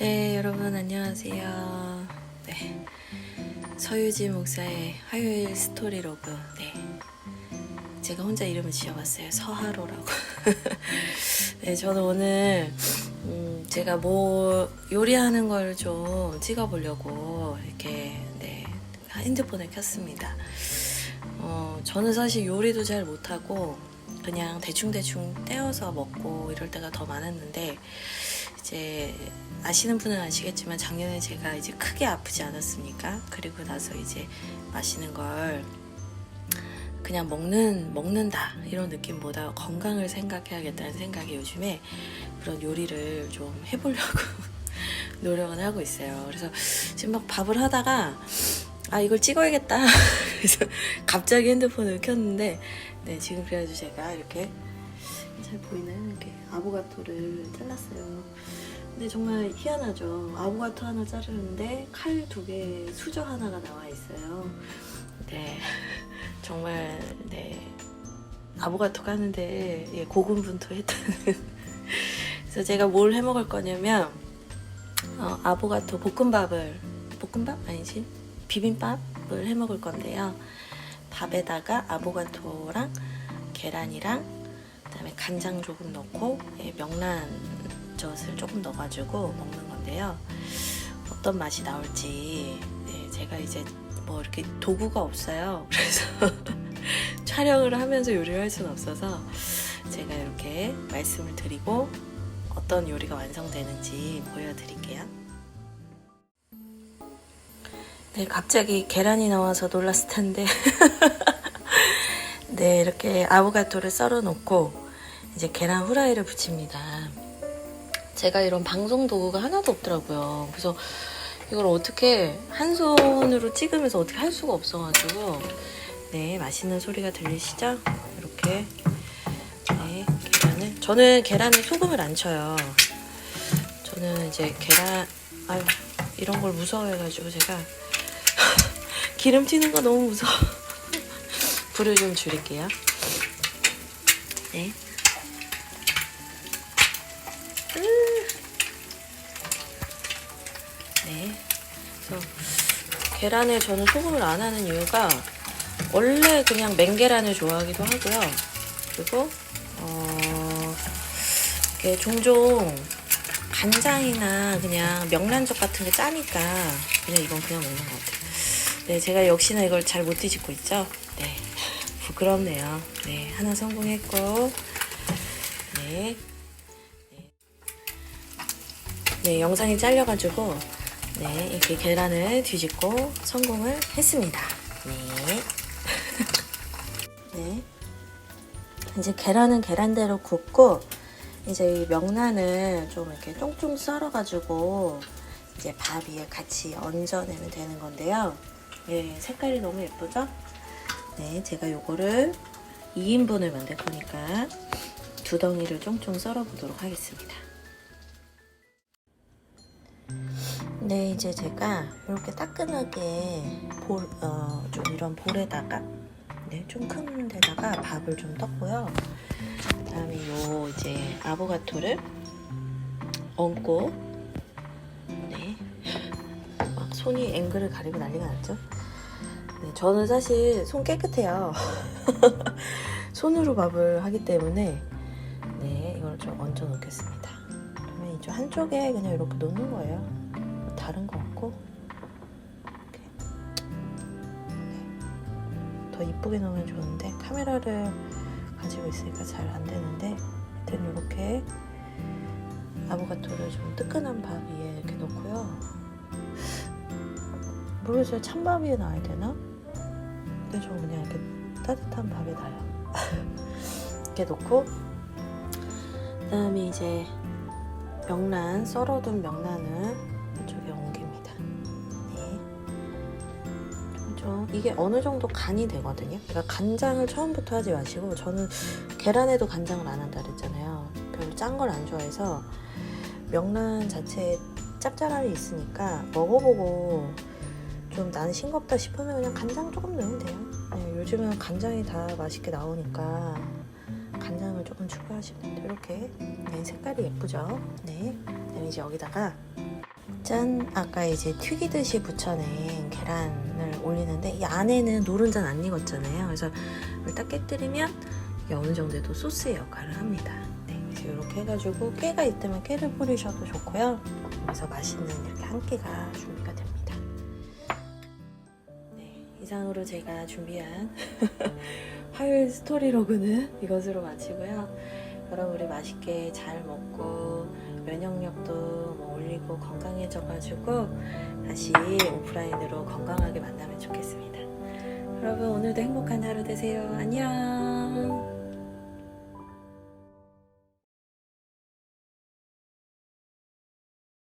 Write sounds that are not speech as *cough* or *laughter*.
네, 여러분 안녕하세요. 네. 서유지 목사의 화요일 스토리 로그. 네. 제가 혼자 이름을 지어봤어요. 서하로라고. *laughs* 네, 저는 오늘 음, 제가 뭐 요리하는 걸 좀 찍어보려고 이렇게 네, 핸드폰을 켰습니다. 어, 저는 사실 요리도 잘 못하고 그냥 대충대충 떼어서 먹고 이럴 때가 더 많았는데 이제 아시는 분은 아시겠지만 작년에 제가 이제 크게 아프지 않았습니까? 그리고 나서 이제 마시는 걸 그냥 먹는 먹는다 이런 느낌보다 건강을 생각해야겠다는 생각이 요즘에 그런 요리를 좀 해보려고 *laughs* 노력은 하고 있어요. 그래서 지금 막 밥을 하다가 아 이걸 찍어야겠다. *laughs* 그래서 갑자기 핸드폰을 켰는데 네 지금 그래가지고 제가 이렇게 잘 보이나요? 이렇게 아보가토를 잘랐어요. 근데 정말 희한하죠. 아보가토 하나 자르는데 칼 두 개, 수저 하나가 나와 있어요. 네, *laughs* 정말 네 아보가토가 하는데 예, 고군분투했다는. *laughs* 그래서 제가 뭘 해 먹을 거냐면 어, 아보가토 볶음밥을 볶음밥 아니지 비빔밥을 해 먹을 건데요. 밥에다가 아보가토랑 계란이랑 그다음에 간장 조금 넣고 예, 명란젓을 조금 넣어가지고 먹는 건데요. 어떤 맛이 나올지 예, 제가 이제 뭐 이렇게 도구가 없어요. *laughs* 그래서 촬영을 하면서 요리를 할 수는 없어서 제가 이렇게 말씀을 드리고 어떤 요리가 완성되는지 보여드릴게요. 네, 갑자기 계란이 나와서 놀랐을 텐데. *laughs* 네, 이렇게 아보가토를 썰어 놓고 이제 계란 후라이를 부칩니다. 제가 이런 방송 도구가 하나도 없더라고요. 그래서 이걸 어떻게 한 손으로 찍으면서 어떻게 할 수가 없어가지고 네, 맛있는 소리가 들리시죠? 이렇게 네, 계란을 저는 계란에 소금을 안 쳐요. 저는 이제 계란 아유 이런 걸 무서워해가지고 제가 *laughs* 기름 튀는 거 너무 무서워. *laughs* 불을 좀 줄일게요. 네. 으. 네. 그래서 계란에 저는 소금을 안 하는 이유가 원래 그냥 맹계란을 좋아하기도 하고요. 그리고 어 종종 간장이나 그냥 명란젓 같은 게 짜니까 그냥 이건 그냥 먹는 것 같아요. 네, 제가 역시나 이걸 잘 못 뒤집고 있죠. 네, 부끄럽네요. 네, 하나 성공했고, 네, 네, 네 영상이 잘려가지고 네 이렇게 계란을 뒤집고 성공을 했습니다. 네, *laughs* 네. 이제 계란은 계란대로 굽고 이제 이 명란을 좀 이렇게 쫑쫑 썰어가지고 이제 밥 위에 같이 얹어내면 되는 건데요. 예, 색깔이 너무 예쁘죠? 네, 제가 요거를 2인분을 만들 거니까 두 덩이를 쫑쫑 썰어 보도록 하겠습니다. 네, 이제 제가 이렇게 따끈하게 볼, 어, 좀 이런 볼에다가 네, 좀 큰 데다가 밥을 좀 떴고요. 그다음에 요 이제 아보가토를 얹고 손이 앵글을 가리고 난리가 났죠. 네, 저는 사실 손 깨끗해요. *laughs* 손으로 밥을 하기 때문에 네, 이걸 좀 얹어 놓겠습니다. 그러면 이쪽 한쪽에 그냥 이렇게 놓는 거예요. 뭐 다른 거 없고. 네. 더 이쁘게 놓으면 좋은데 카메라를 가지고 있으니까 잘 안 되는데 하여튼 이렇게 아보가토를 좀 뜨끈한 밥 위에 이렇게 놓고요. 모르겠어요. 찬밥 위에 놔야 되나? 근데 저 그냥 이렇게 따뜻한 밥에 놔요. *laughs* 이렇게 놓고 그다음에 이제 명란 썰어둔 명란을 이쪽에 옮깁니다. 네. 좀 이게 어느 정도 간이 되거든요. 그러니까 간장을 처음부터 하지 마시고 저는 계란에도 간장을 안 한다 그랬잖아요. 별로 짠 걸 안 좋아해서 명란 자체에 짭짤함이 있으니까 먹어보고 좀 나는 싱겁다 싶으면 그냥 간장 조금 넣으면 돼요. 네, 요즘은 간장이 다 맛있게 나오니까 간장을 조금 추가하시면 돼요. 이렇게 네, 색깔이 예쁘죠? 네. 그다음에 이제 여기다가 짠 아까 이제 튀기듯이 붙여낸 계란을 올리는데 이 안에는 노른자는 안 익었잖아요. 그래서 딱 깨뜨리면 이게 어느 정도도 소스의 역할을 합니다. 네, 그래서 이렇게 해가지고 깨가 있다면 깨를 뿌리셔도 좋고요. 그래서 맛있는 이렇게 한 끼가 준비가 됩니다. 네, 이상으로 제가 준비한 *laughs* 화요일 스토리로그는 이것으로 마치고요. 여러분 우리 맛있게 잘 먹고 면역력도 뭐 올리고 건강해져가지고 다시 오프라인으로 건강하게 만나면 좋겠습니다. 여러분 오늘도 행복한 하루 되세요. 안녕.